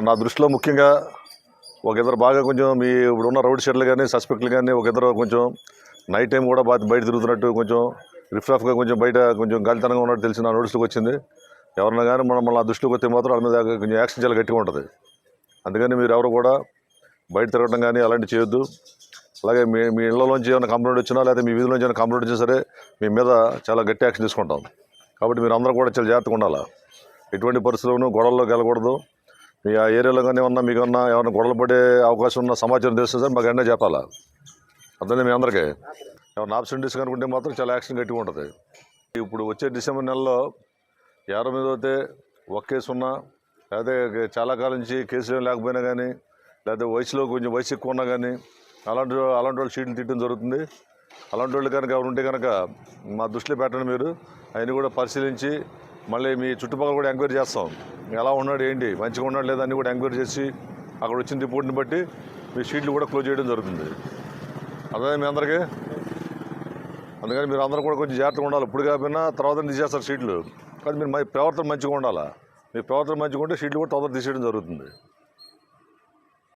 నా- దృష్టిలో ముఖ్యంగా ఒక ఇద్దరు బాగా కొంచెం మీ ఇప్పుడు ఉన్న రౌడ్ షెడ్లు కానీ సస్పెక్ట్లు కానీ ఒక ఇద్దరు కొంచెం నైట్ టైం కూడా బాగా బయట తిరుగుతున్నట్టు కొంచెం రిఫ్రాఫ్గా కొంచెం బయట కొంచెం గాలితనంగా ఉన్నట్టు తెలిసి నా నోటీసులకు వచ్చింది. ఎవరన్నా కానీ మనం మన దృష్టిలోకి వస్తే మాత్రం వాళ్ళ మీద కొంచెం యాక్షన్ చాలా గట్టిగా ఉంటుంది. అందుకని మీరు ఎవరు కూడా బయట తిరగడం కానీ అలాంటివి చేయొద్దు. అలాగే మీ మీ ఇళ్ళలోంచి ఏమైనా కంప్లైంట్ వచ్చినా లేదా మీ వీధిలోంచి ఏమైనా కంప్లైంట్ వచ్చినా సరే మీ మీద చాలా గట్టి యాక్షన్ తీసుకుంటాం. కాబట్టి మీరు అందరూ కూడా చాలా జాగ్రత్తగా ఉండాలి? ఎటువంటి పరిస్థితుల్లోనూ గొడవల్లోకి వెళ్ళకూడదు మీ ఆ ఏరియాలో కానీ ఏమన్నా మీకు ఉన్న ఏమైనా గొడవలు పడే అవకాశం ఉన్న సమాచారం తెలుస్తుంది సార్ మాకు అన్నీ చెప్పాలా? అర్థం మీ అందరికీ? ఏమైనా ఆబ్సెంటీస్ కనుకుంటే మాత్రం చాలా యాక్షన్ గట్టిగా ఉంటుంది. ఇప్పుడు వచ్చే డిసెంబర్ నెలలో ఎవరి మీద అయితే ఒక కేసు ఉన్నా లేదా చాలా కాలం నుంచి కేసులు లేకపోయినా కానీ లేదా వయసులో కొంచెం వయసు ఎక్కువ ఉన్నా కానీ అలాంటి అలాంటి వాళ్ళు షీట్లు తిట్టడం జరుగుతుంది. అలాంటి వాళ్ళు కనుక ఎవరు ఉంటే కనుక మా దృష్టిలో పెట్టండి మీరు. అవన్నీ కూడా పరిశీలించి మళ్ళీ మీ చుట్టుపక్కల కూడా ఎంక్వైరీ చేస్తాం. ఎలా ఉన్నాడు ఏంటి మంచిగా ఉన్నాడు లేదా అని కూడా ఎంక్వైరీ చేసి అక్కడ వచ్చిన రిపోర్ట్ని బట్టి మీ షీట్లు కూడా క్లోజ్ చేయడం జరుగుతుంది. అదే మీ అందరికీ? అందుకని మీరు అందరూ కూడా కొంచెం జాగ్రత్తగా ఉండాలి. ఇప్పుడు కాకపోయినా తర్వాత తీసేస్తారు షీట్లు. కానీ మీరు ప్రవర్తన మంచిగా ఉండాలా? మీ ప్రవర్తన మంచిగా ఉంటే షీట్లు కూడా తొందరగా తీసేయడం జరుగుతుంది.